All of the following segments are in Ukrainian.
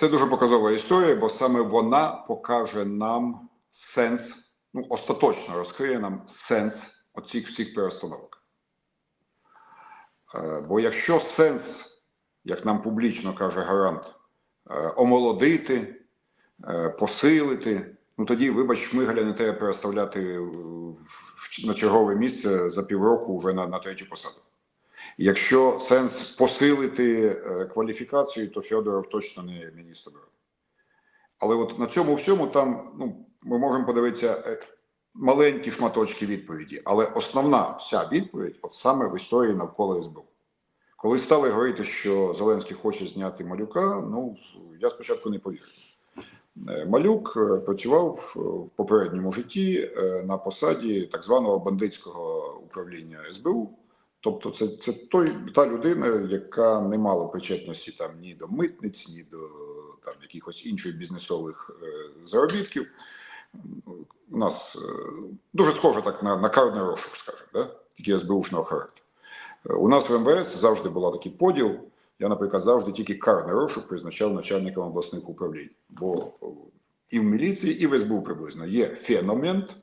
Це дуже показова історія, бо саме вона покаже нам сенс, ну остаточно розкриє нам сенс оцих всіх перестановок. Е, Бо якщо сенс, як нам публічно каже гарант, е, омолодити, е, посилити, ну тоді, вибач, Шмигаля не треба переставляти на чергове місце за півроку вже на, на третю посаду. Якщо сенс посилити е, кваліфікацію, то Федоров точно не міністр. Але от на цьому всьому там ну, ми можемо подивитися е, маленькі шматочки відповіді, але основна вся відповідь, от саме в історії навколо СБУ. Коли стали говорити, що Зеленський хоче зняти малюка, ну я спочатку не повірив. Е, Малюк працював в попередньому житті на посаді так званого бандитського управління СБУ. Тобто, це, це той та людина, яка не мала причетності там ні до митниць, ні до там якихось інших бізнесових е, заробітків. У нас е, дуже схоже так на, на карний розшук, скажімо, да? тільки СБУшного характеру. Е, У нас в МВС завжди був такий поділ. Я, наприклад, завжди тільки карний розшук призначав начальником обласних управлінь. Бо і в міліції, і в СБУ приблизно є феномент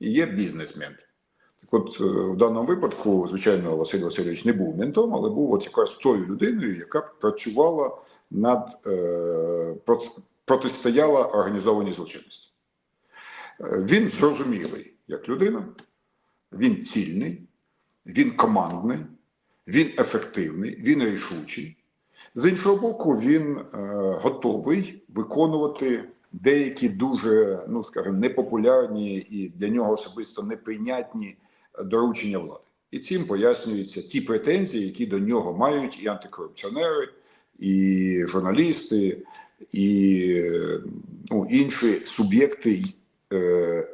і є бізнесмент. От е, в даному випадку, звичайно, Василь Васильович не був ментом, але був от якраз тою людиною, яка працювала над е, протистояла організованій злочинності. Е, Він зрозумілий як людина, він цільний, він командний, він ефективний, він рішучий. З іншого боку, він е, готовий виконувати деякі дуже, ну скажімо, непопулярні і для нього особисто неприйнятні доручення влади. І цим пояснюються ті претензії, які до нього мають і антикорупціонери, і журналісти, і ну, інші суб'єкти е,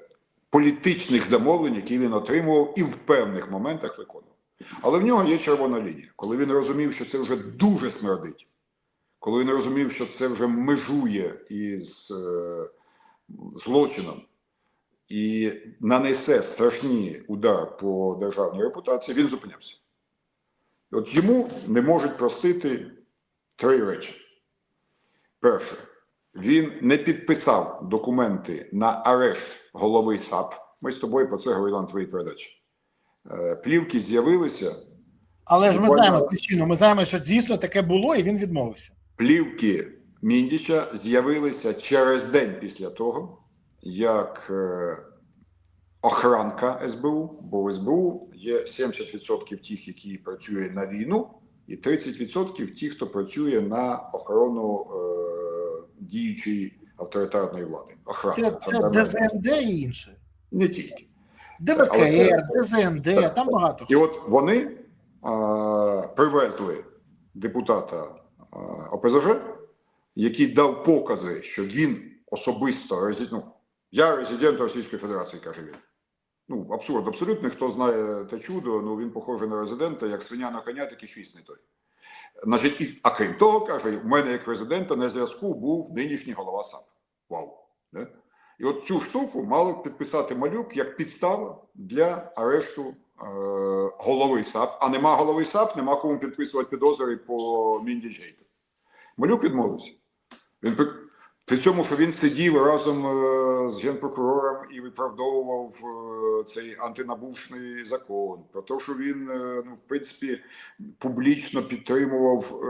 політичних замовлень, які він отримував і в певних моментах виконував. Але в нього є червона лінія. Коли він розумів, що це вже дуже смердить, коли він розумів, що це вже межує із е, злочином і нанесе страшні удар по державній репутації, він зупинявся. От йому не можуть простити три речі. Перше, він не підписав документи на арешт голови САП. Ми з тобою про це говорили на твоїй передачі. Е, Плівки з'явилися, Але ж ми Буквально- знаємо причину. Ми знаємо, що дійсно таке було, і він відмовився. плівки Міндіча з'явилися через день після того, як е, охранка СБУ, бо в СБУ є 70% тих, які працюють на війну, і 30% тих, хто працює на охорону е, діючої авторитарної влади. Охрана. Це, це ДЗМД і інше. Не тільки. ДВКР, Але це- ДЗМД, там багато. І от вони а, привезли депутата а, ОПЗЖ, який дав покази, що він особисто ну, я резидент Російської Федерації, каже він. Ну, абсурд, абсолютно. Хто знає те чудо, ну він похожий на резидента, як свиня на коня, так і хвіст не той. Значить, і, а крім того, каже, у мене як резидента на зв'язку був нинішній голова САП. Вау. Не? І от цю штуку мали підписати малюк як підстава для арешту е, голови САП. А нема голови САП, нема кому підписувати підозри по Міндіджейту. Малюк відмовився. Він при, цьому, що він сидів разом е, з генпрокурором і виправдовував е, цей антинабушний закон, про те, що він, е, ну, в принципі, публічно підтримував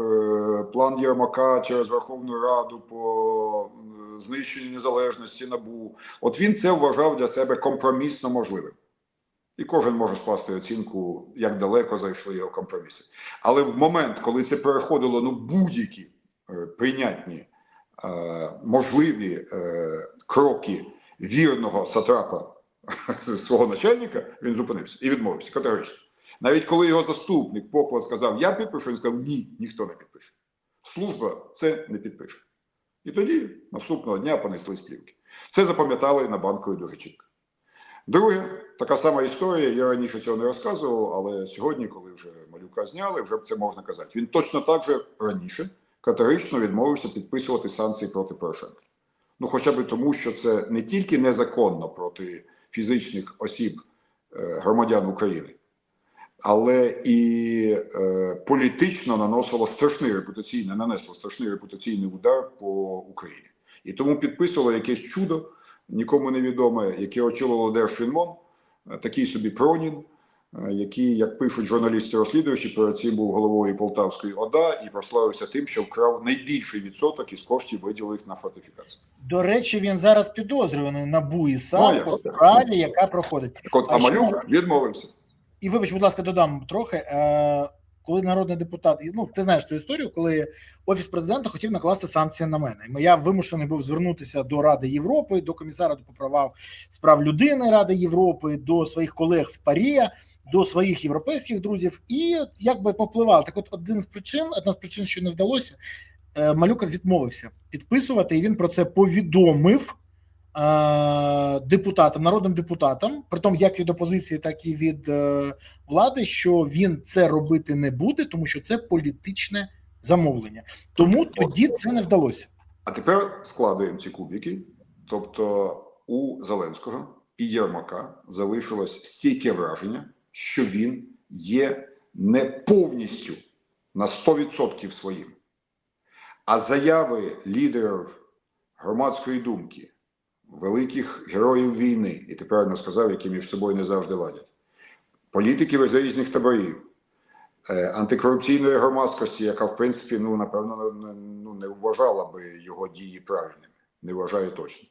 план Єрмака через Верховну Раду по знищенню незалежності НАБУ. От він це вважав для себе компромісно можливим. І кожен може скласти оцінку, як далеко зайшли його компроміси. Але в момент, коли це переходило ну, будь-які прийнятні, можливі е, кроки вірного сатрапа свого начальника, він зупинився і відмовився категорично. Навіть коли його заступник поклад сказав, я підпишу, він сказав, ні, ніхто не підпише. Служба це не підпише. І тоді наступного дня понесли сплівки. Це запам'ятали на банковій дуже чітко. Друге, така сама історія. Я раніше цього не розказував, але сьогодні, коли вже малюка зняли, вже це можна казати. Він точно так же раніше категорично відмовився підписувати санкції проти Порошенка. Ну, хоча б тому, що це не тільки незаконно проти фізичних осіб е, громадян України, але і е, політично наносило страшний репутаційний, нанесло страшний репутаційний удар по Україні. І тому підписувало якесь чудо, нікому невідоме, яке очолило Держфінмон, е, такий собі Пронін, який, як пишуть журналісти-розслідувачі, перед цим був головою Полтавської ОДА і прославився тим, що вкрав найбільший відсоток із коштів, виділених на фортифікацію. До речі, він зараз підозрюваний Ну, САП я по справі, яка проходить. Так от А Амалюк що- відмовився. І вибач, будь ласка, додам трохи. Е, коли народний депутат, ну ти знаєш ту історію, коли офіс президента хотів накласти санкції на мене. Я вимушений був звернутися до Ради Європи, до комісара по правам справ людини Ради Європи, до своїх колег в Парі, до своїх європейських друзів, і якби попливав. Так, от один з причин, одна з причин, що не вдалося, е, Малюка відмовився підписувати, і він про це повідомив е, депутатам, народним депутатам, при тому як від опозиції, так і від е, влади, що він це робити не буде, тому що це політичне замовлення. Тому тоді це не вдалося. А тепер складуємо ці кубики. Тобто у Зеленського і Єрмака залишилось стійке враження, що він є не повністю на 100% своїм. А заяви лідерів громадської думки, великих героїв війни, і тепер не сказав, які між собою не завжди ладять, політиків із різних таборів, е, антикорупційної громадськості, яка, в принципі, ну, напевно, ну, не вважала би його дії правильними, не вважає точно.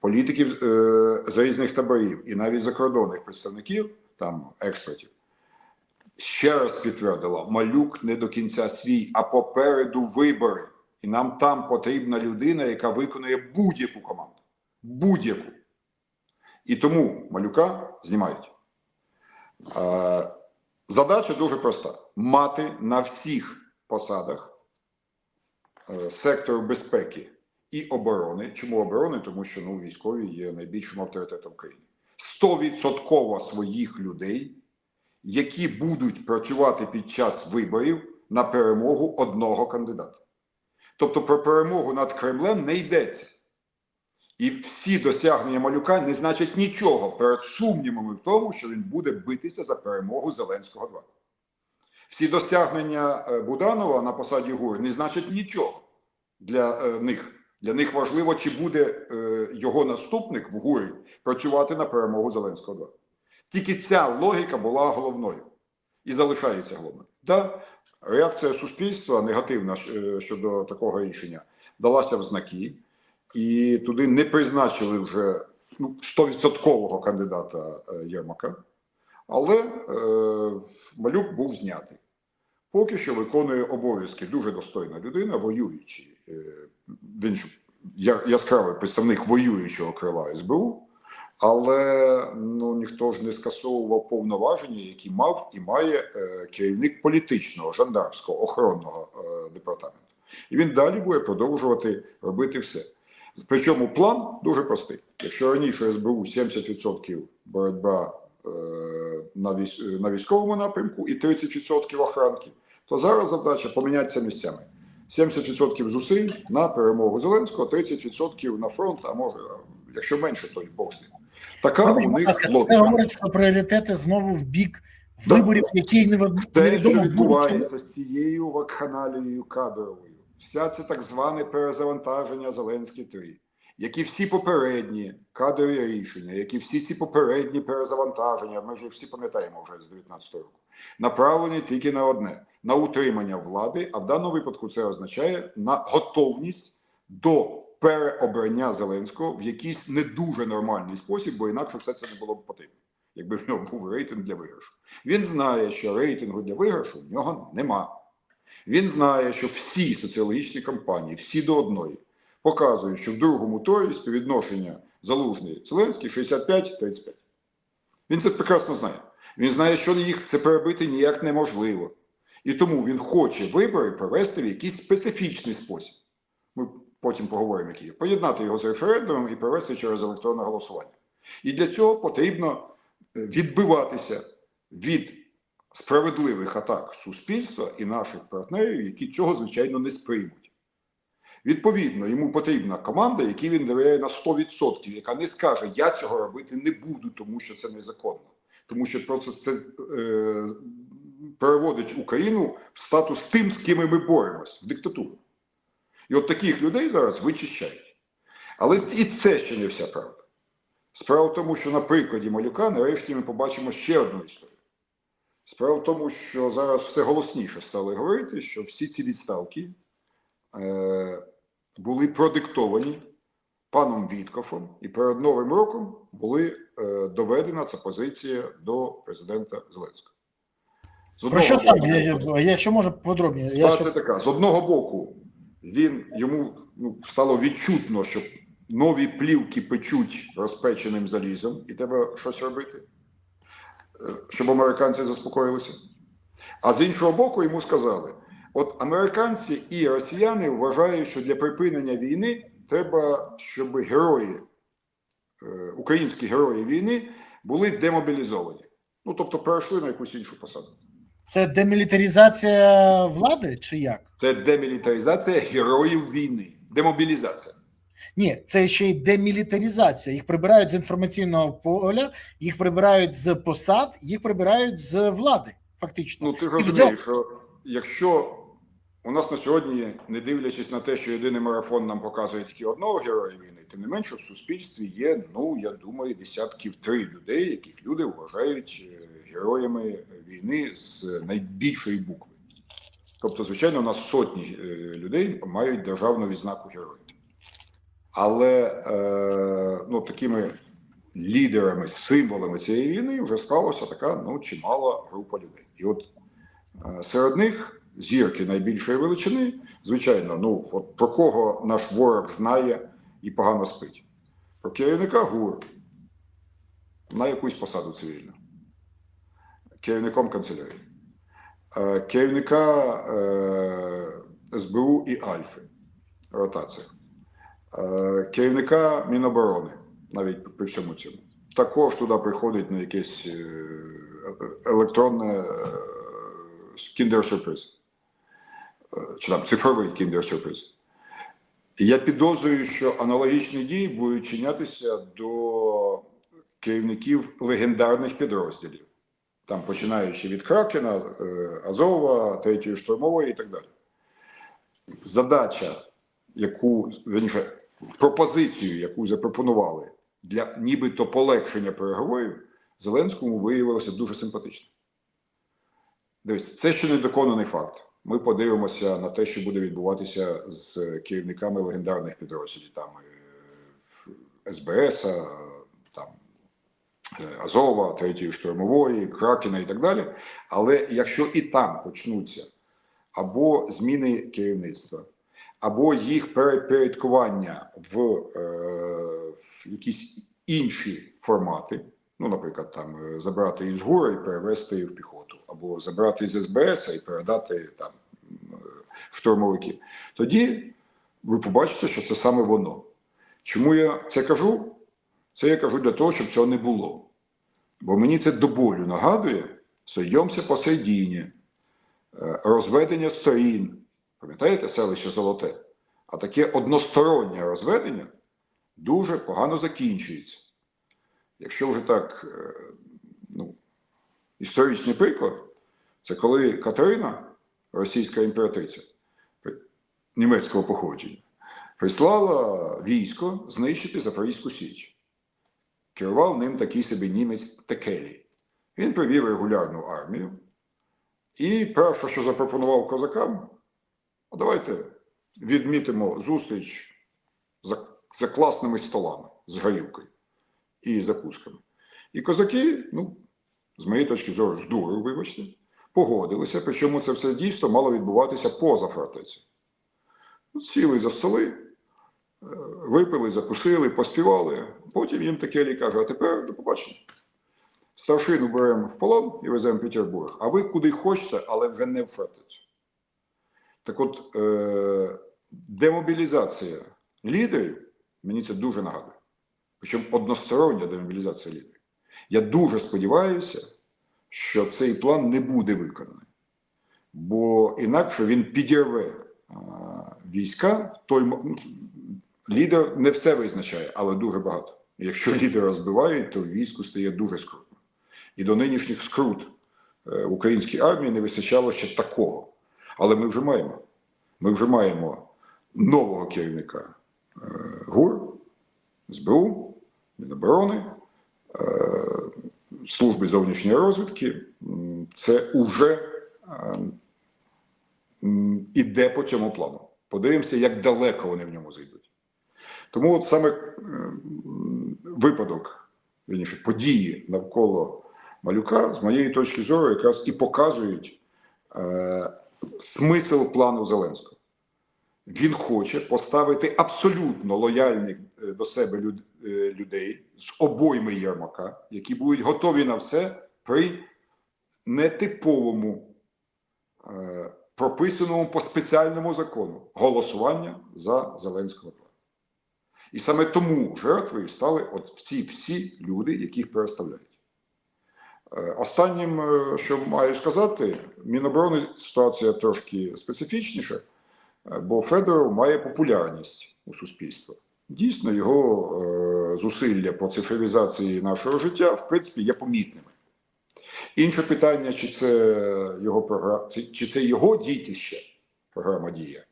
Політиків е, з різних таборів і навіть закордонних представників, там експертів, ще раз підтвердила, малюк не до кінця свій, а попереду вибори. І нам там потрібна людина, яка виконує будь-яку команду. Будь-яку. І тому малюка знімають. Е, Задача дуже проста: мати на всіх посадах е, сектору безпеки і оборони. Чому оборони? Тому що ну, військові є найбільшим авторитетом в 100% своїх людей, які будуть працювати під час виборів на перемогу одного кандидата. Тобто про перемогу над Кремлем не йдеться. І всі досягнення малюка не значать нічого перед сумнівами в тому, що він буде битися за перемогу Зеленського 2. Всі досягнення е, Буданова на посаді ГУР не значать нічого для е, них. Для них важливо, чи буде е, його наступник в ГУРі працювати на перемогу Зеленського 2. Тільки ця логіка була головною і залишається головною. Да, реакція суспільства негативна е, щодо такого рішення далася в знаки і туди не призначили вже ну, 100% кандидата е, Єрмака, але е, малюк був знятий. Поки що виконує обов'язки дуже достойна людина, воюючий. Е, він яскравий представник воюючого крила СБУ, але ну, ніхто ж не скасовував повноваження, які мав і має е, керівник політичного жандармського охоронного е, департаменту. І він далі буде продовжувати робити все. Причому план дуже простий. Якщо раніше СБУ 70% боротьба на, на військовому напрямку і 30% охранки, то зараз завдача помінятися місцями. 70% зусиль на перемогу Зеленського, 30% на фронт, а може, якщо менше, то і Бог з ним. Така у них логіка. Це говорить, що пріоритети знову в бік Да. виборів, які не Те, що відбувається з цією вакханалією кадровою, вся це так зване перезавантаження Зеленський 3, які всі попередні кадрові рішення, які всі ці попередні перезавантаження, ми ж всі пам'ятаємо вже з 19 року, направлені тільки на одне: на утримання влади, а в даному випадку це означає на готовність до переобрання Зеленського в якийсь не дуже нормальний спосіб, бо інакше все це не було б потрібно, якби в нього був рейтинг для виграшу. Він знає, що рейтингу для виграшу в нього нема. Він знає, що всі соціологічні кампанії, всі до одної, показують, що в другому турі співвідношення Залужний Зеленський 65-35. Він це прекрасно знає. Він знає, що їх це перебити ніяк неможливо. І тому він хоче вибори провести в якийсь специфічний спосіб. Ми потім поговоримо, який. Поєднати його з референдумом і провести через електронне голосування. І для цього потрібно е, відбиватися від справедливих атак суспільства і наших партнерів, які цього, звичайно, не сприймуть. Відповідно, йому потрібна команда, якій він довіряє на 100%, яка не скаже, я цього робити не буду, тому що це незаконно. Тому що просто це е, переводить Україну в статус тим, з ким ми боремось, в диктатуру. І от таких людей зараз вичищають. Але і це ще не вся правда. Справа в тому, що на прикладі малюка нарешті ми побачимо ще одну історію. Справа в тому, що зараз все голосніше стали говорити, що всі ці відставки були продиктовані паном Віткофом, і перед Новим роком були е, доведена ця позиція до президента Зеленського. З Про що боку- Я, я, якщо може подробніше. Я що... така: з одного боку, він йому ну, стало відчутно, що нові плівки печуть розпеченим залізом, і треба щось робити, е, щоб американці заспокоїлися. А з іншого боку, йому сказали: от американці і росіяни вважають, що для припинення війни треба, щоб герої, е, українські герої війни були демобілізовані. Ну, тобто перейшли на якусь іншу посаду. Це демілітаризація влади чи як? Це демілітаризація героїв війни, демобілізація. Ні, це ще й демілітаризація. Їх прибирають з інформаційного поля, їх прибирають з посад, їх прибирають з влади, фактично. Ну ти розумієш, що якщо у нас на сьогодні, не дивлячись на те, що єдиний марафон нам показує тільки одного героя війни, тим не менше в суспільстві є, ну я думаю, десятків три людей, яких люди вважають е, героями війни з найбільшої букви. Тобто, звичайно, у нас сотні е, людей мають державну відзнаку героя. Але е, ну, такими лідерами, символами цієї війни вже склалася така ну, чимала група людей. І от е, серед них зірки найбільшої величини, звичайно, ну от про кого наш ворог знає і погано спить. Про керівника ГУР на якусь посаду цивільну, керівником канцелярії, е, керівника е, СБУ і Альфи, ротація, е, керівника Міноборони, навіть при всьому цьому. Також туди приходить на якесь електронне кіндер-сюрприз. Е, Чи там цифровий кіндер-сюрприз. Я підозрюю, що аналогічні дії будуть чинятися до керівників легендарних підрозділів, там починаючи від Кракена, е, Азова, Третьої штурмової і так далі. Задача, яку верніше, пропозицію, яку запропонували для нібито полегшення переговорів, Зеленському виявилося дуже симпатично. Дивіться, це ще не доконаний факт. Ми подивимося на те, що буде відбуватися з керівниками легендарних підрозділів, там е, СБС, там е, Азова, Третьої штурмової, Кракена і так далі. Але якщо і там почнуться або зміни керівництва, або їх перепорядкування в, е, в якісь інші формати, ну, наприклад, там е, забрати із ГУРа і перевести в піхоту, або забрати з СБС і передати там е, в штурмовиків, тоді ви побачите, що це саме воно. Чому я це кажу? Це я кажу для того, щоб цього не було. Бо мені це до болю нагадує «Сойдемся посередині, е, розведення сторін. Пам'ятаєте селище Золоте? А таке одностороннє розведення дуже погано закінчується. Якщо вже так, е, ну, історичний приклад, це коли Катерина, російська імператриця німецького походження, прислала військо знищити Запорізьку Січ. Керував ним такий собі німець Текелі. Він привів регулярну армію. І перше, що запропонував козакам, давайте відмітимо зустріч за, за класними столами з горілкою і закусками. І козаки, ну, з моєї точки зору, з дуру, вибачте, погодилися, причому це все дійсно мало відбуватися поза фортецею. Ну, Сіли за столи, е, випили, закусили, поспівали. Потім їм Текелі каже, а тепер до побачення. Старшину беремо в полон і веземо в Петербург, а ви куди хочете, але вже не в фортецю. Так от, е- демобілізація лідерів, мені це дуже нагадує. Причому одностороння демобілізація лідерів. Я дуже сподіваюся, що цей план не буде виконаний, бо інакше він підірве а, війська той ну, лідер не все визначає, але дуже багато. Якщо лідера збивають, то в війську стає дуже скрутно. І до нинішніх скрут е, в українській армії не вистачало ще такого. Але ми вже маємо. Ми вже маємо нового керівника е, ГУР, СБУ, Міноборони, е, служби зовнішньої розвідки. Це уже іде по цьому плану. Подивимося, як далеко вони в ньому зайдуть. Тому от саме випадок, вірніше, події навколо малюка, з моєї точки зору, якраз і показують е, смисл плану Зеленського. Він хоче поставити абсолютно лояльних е, до себе е, людей з обойми Єрмака, які будуть готові на все при нетиповому, е, прописаному по спеціальному закону голосування за Зеленського плану. І саме тому жертвою стали от ці всі люди, яких переставляють. Останнім, що маю сказати, Міноборони ситуація трошки специфічніша, бо Федоров має популярність у суспільстві. Дійсно, його е, зусилля по цифровізації нашого життя, в принципі, є помітними. Інше питання, чи це його програма, чи це його дітище, програма Дія.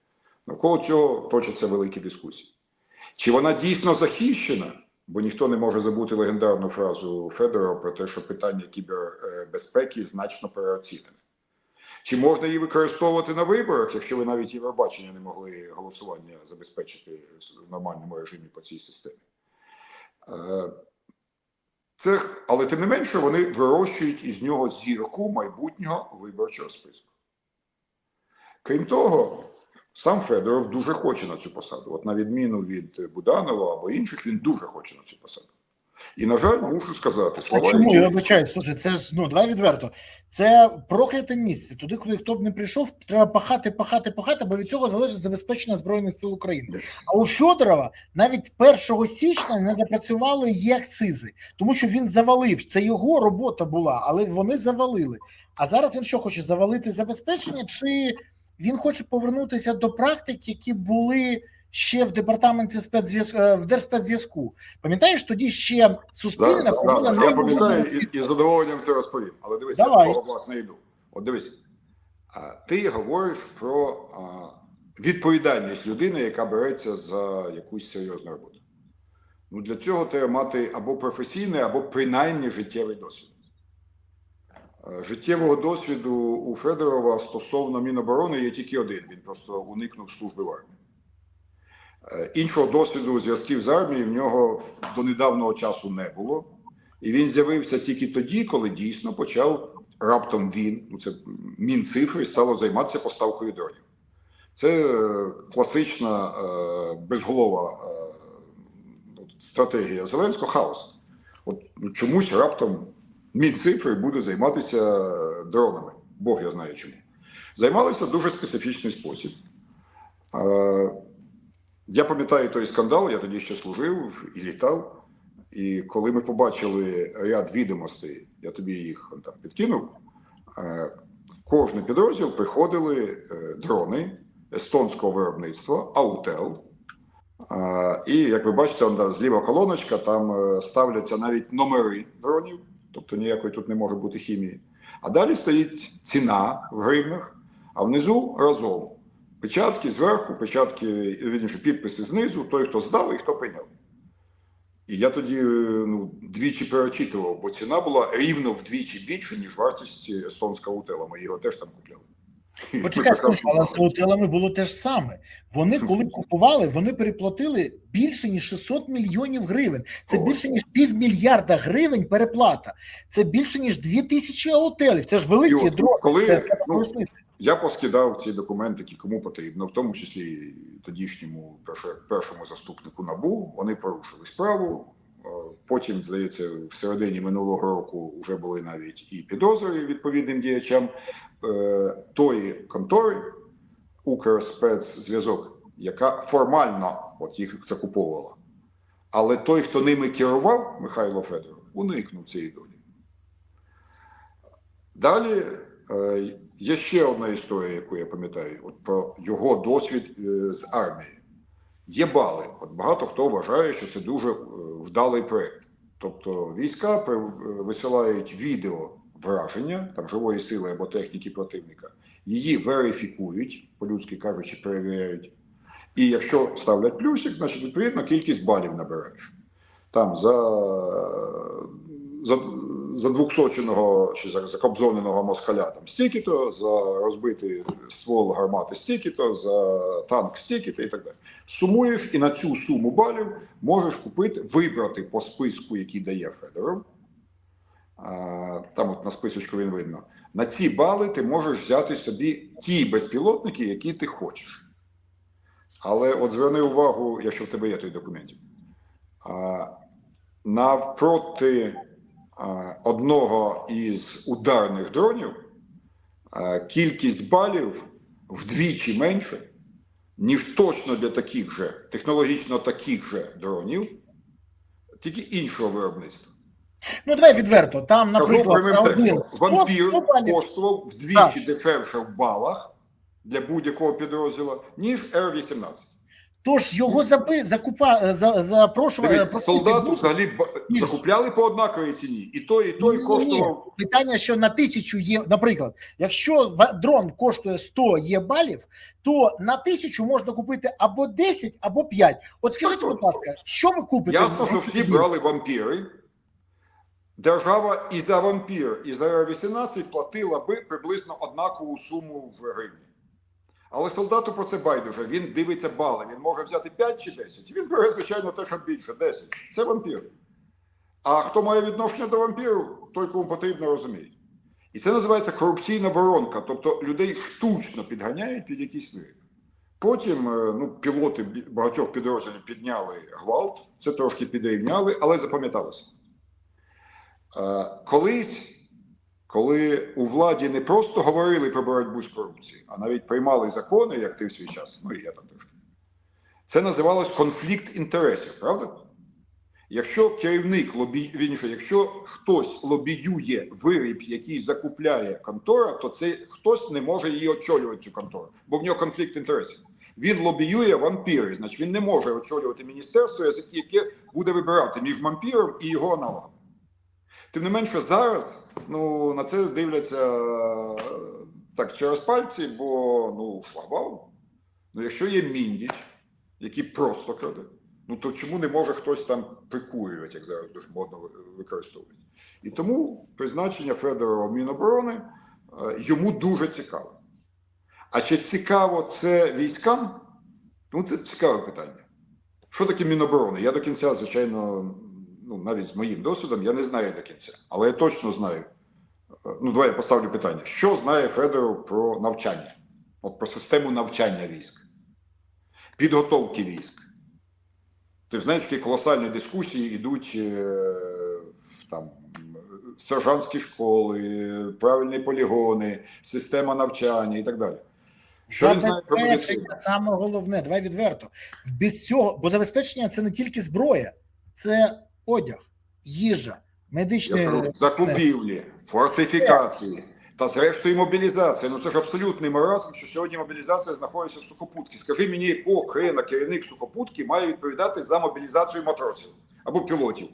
Навколо цього точаться великі дискусії. Чи вона дійсно захищена? Бо ніхто не може забути легендарну фразу Федорова про те, що питання кібербезпеки значно переоцінене. Чи можна її використовувати на виборах, якщо ви навіть Євробачення не могли голосування забезпечити в нормальному режимі по цій системі? Е, Це, але тим не менше, вони вирощують із нього зірку майбутнього виборчого списку. Крім того, сам Федоров дуже хоче на цю посаду. От на відміну від Буданова або інших, він дуже хоче на цю посаду. І, на жаль, мушу сказати, А чому які- я вибачаюсь, слушай, це ж ну давай відверто. Це прокляте місце. Туди, куди хто б не прийшов, треба пахати, пахати, пахати, бо від цього залежить забезпечення збройних сил України. А у Федорова навіть 1 січня не запрацювали є акцизи, тому що він завалив. Це його робота була, але вони завалили. А зараз він що хоче завалити забезпечення, чи він хоче повернутися до практик, які були ще в департаменті спецзв'язку в Держспецзв'язку? Пам'ятаєш, тоді ще Суспільна Да, да, я пам'ятаю і, і з задоволенням це розповім. Але дивись, я Давай. до того власне йду. От дивись, а, ти говориш про а, відповідальність людини, яка береться за якусь серйозну роботу. Ну, для цього треба мати або професійний, або принаймні життєвий досвід. Е, Життєвого досвіду у Федорова стосовно Міноборони є тільки один. Він просто уникнув служби в армії. Е, Іншого досвіду зв'язків з армією в нього до недавнього часу не було. І він з'явився тільки тоді, коли дійсно почав раптом він, ну це Мінцифри, стало займатися поставкою дронів. Це е, класична е, безголова стратегія Зеленського хаос. От ну, чомусь раптом Мінцифри буде займатися дронами. Бог я знає чому. Займалися дуже специфічний спосіб. Я пам'ятаю той скандал, я тоді ще служив і літав. І коли ми побачили ряд відомостей, я тобі їх там підкинув. е, В кожний підрозділ приходили е, дрони естонського виробництва Аутел. Е, І як ви бачите, да, зліва колоночка, там ставляться навіть номери дронів, тобто ніякої тут не може бути хімії. А далі стоїть ціна в гривнах, а внизу разом печатки зверху, печатки, вірніше, підписи знизу, той, хто здав і хто прийняв. І я тоді е, ну, двічі перечитував, бо ціна була рівно вдвічі більше, ніж вартість естонського утела. Ми його теж там купляли. Почекай, скажу, але з готелами було те ж саме. Вони, коли купували, вони переплатили більше ніж 600 мільйонів гривень. Це більше ніж півмільярда гривень переплата. Це більше ніж дві тисячі готелів. Це ж великі І дрони. коли, Це ну. Я поскидав ці документи, які кому потрібно, в тому числі тодішньому першому заступнику НАБУ. Вони порушили справу. Е, Потім, здається, в середині минулого року вже були навіть і підозри відповідним діячам е, тої контори Укрспецзв'язок, яка формально от їх закуповувала. Але той, хто ними керував, Михайло Федоров, уникнув цієї долі. Далі е, є ще одна історія, яку я пам'ятаю, от про його досвід е, з армії. Є бали. От багато хто вважає, що це дуже е, вдалий проєкт. Тобто війська висилають відео враження там живої сили або техніки противника, її верифікують, по-людськи кажучи, перевіряють. І якщо ставлять плюсик, значить відповідно кількість балів набираєш. Там за, за, за двохсоченого чи за закобзоненого москаля там стільки-то, за розбитий ствол гармати стільки-то, за танк стільки-то і так далі. Сумуєш і на цю суму балів можеш купити, вибрати по списку, який дає Федоров. Там от на списочку він видно. На ці бали ти можеш взяти собі ті безпілотники, які ти хочеш. Але от зверни увагу, якщо в тебе є той документів. А, навпроти одного із ударних дронів кількість балів вдвічі менше, ніж точно для таких же, технологічно таких же дронів, тільки іншого виробництва. Ну давай відверто. Там, наприклад, на один Вампір коштував вдвічі Так. дешевше в балах для будь-якого підрозділу, ніж Р-18. Тож його заби, закупа, е, за, запрошували. Солдату взагалі більше. закупляли по однаковій ціні. І той, і той Ні, коштував. Питання, що на тисячу є, наприклад, якщо дрон коштує 100 є балів, то на тисячу можна купити або 10, або 5. От скажіть, будь ласка, що ви купите? Ясно, що всі брали вампіри. Держава і за вампір, і за Р-18 платила би приблизно однакову суму в гривні. Але солдату про це байдуже. Він дивиться бали. Він може взяти 5 чи 10. Він бере, звичайно, те, що більше 10. Це вампір. А хто має відношення до вампіру, той, кому потрібно, розуміє. І це називається корупційна воронка. Тобто людей штучно підганяють під якісь виріб. Потім е, ну, пілоти багатьох підрозділів підняли гвалт, це трошки підрівняли, але запам'яталося. Е, Колись, коли у владі не просто говорили про боротьбу з корупцією, а навіть приймали закони, як ти в свій час, ну і я там трошки, це називалось конфлікт інтересів, правда? Якщо керівник лобі... вірніше, якщо хтось лобіює виріб, який закупляє контора, то це хтось не може її очолювати цю контору, бо в нього конфлікт інтересів. Він лобіює вампіри, значить він не може очолювати міністерство, яке буде вибирати між вампіром і його аналогом. Тим не менше, зараз ну, на це дивляться так через пальці, бо ну, шлагбаум. Ну, якщо є міндіч, який просто краде, ну то чому не може хтось там прикурювати, як зараз дуже модно використовують? І тому призначення Федорова Міноборони е, йому дуже цікаво. А чи цікаво це військам? Ну, це цікаве питання. Що таке Міноборони? Я до кінця, звичайно, ну, навіть з моїм досвідом, я не знаю до кінця. Але я точно знаю. Е, Ну, давай я поставлю питання. Що знає Федоров про навчання? От про систему навчання військ, підготовки військ. Ти ж знаєш, які колосальні дискусії йдуть е, там, сержантські школи, правильні полігони, система навчання і так далі. Що? Забезпечення саме головне, давай відверто. Без цього, бо забезпечення це не тільки зброя, це одяг, їжа, медичне. Закупівлі, фортифікації та зрештою мобілізація. Ну це ж абсолютний маразм, що сьогодні мобілізація знаходиться в сухопутці. Скажи мені, якого хрена керівник сухопутки має відповідати за мобілізацію матросів або пілотів?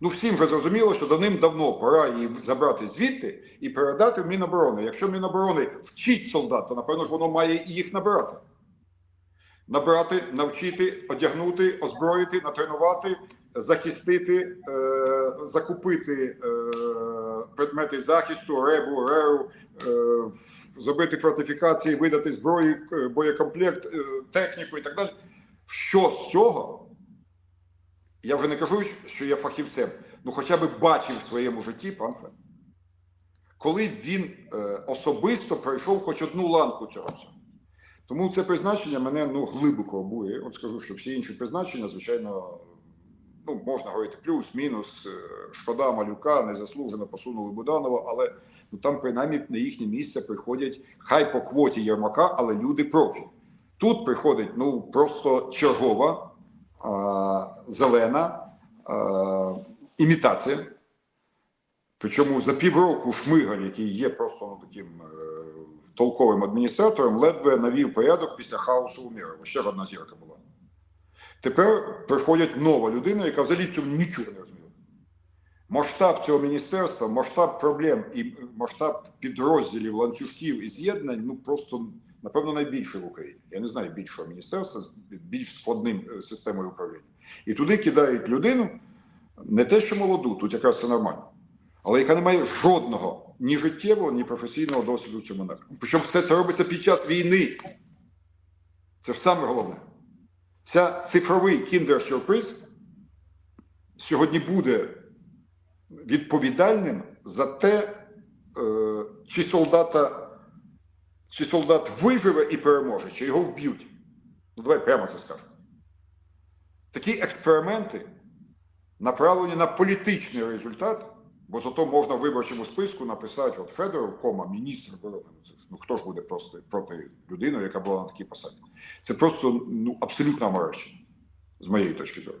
Ну всім вже зрозуміло, що давним-давно пора її забрати звідти і передати в Міноборони. Якщо Міноборони вчить солдат, то напевно ж воно має і їх набирати. Набрати, навчити, одягнути, озброїти, натренувати, захистити, е, закупити е, предмети захисту, ребу, реру, е, зробити фортифікації, видати зброю, боєкомплект, техніку і так далі. Що з цього? Я вже не кажу, що я фахівцем, ну хоча б бачив в своєму житті пан Фен. Коли він особисто пройшов хоч одну ланку цього всього. Тому це призначення мене ну, глибоко обує. От скажу, що всі інші призначення, звичайно, ну, можна говорити плюс, мінус, е, шкода малюка, незаслужено посунули Буданова, але ну, там принаймні на їхнє місце приходять хай по квоті Єрмака, але люди профі. Тут приходить ну, просто чергова, а, зелена а, імітація. Причому за півроку Шмигаль, який є просто ну, таким е, толковим адміністратором, ледве навів порядок після хаосу у Мірово. Ще одна зірка була. Тепер приходить нова людина, яка взагалі в цьому нічого не розуміла. масштаб цього міністерства, масштаб проблем і масштаб підрозділів, ланцюжків і з'єднань, ну просто напевно найбільше в Україні. Я не знаю більшого міністерства з більш складним е, системою управління. І туди кидають людину, не те, що молоду, тут якраз все нормально, але яка не має жодного ні життєвого, ні професійного досвіду в цьому напрямку. Причому все це робиться під час війни. Це ж саме головне. Ця цифровий кіндер-сюрприз сьогодні буде відповідальним за те, е, чи солдата, чи солдат виживе і переможе, чи його вб'ють. Ну, давай прямо це скажемо. Такі експерименти направлені на політичний результат, бо зато можна в виборчому списку написати от Федоров, кома, міністр оборони. Ну, хто ж буде просто проти людини, яка була на такій посаді? Це просто ну, абсолютно оморощення, з моєї точки зору.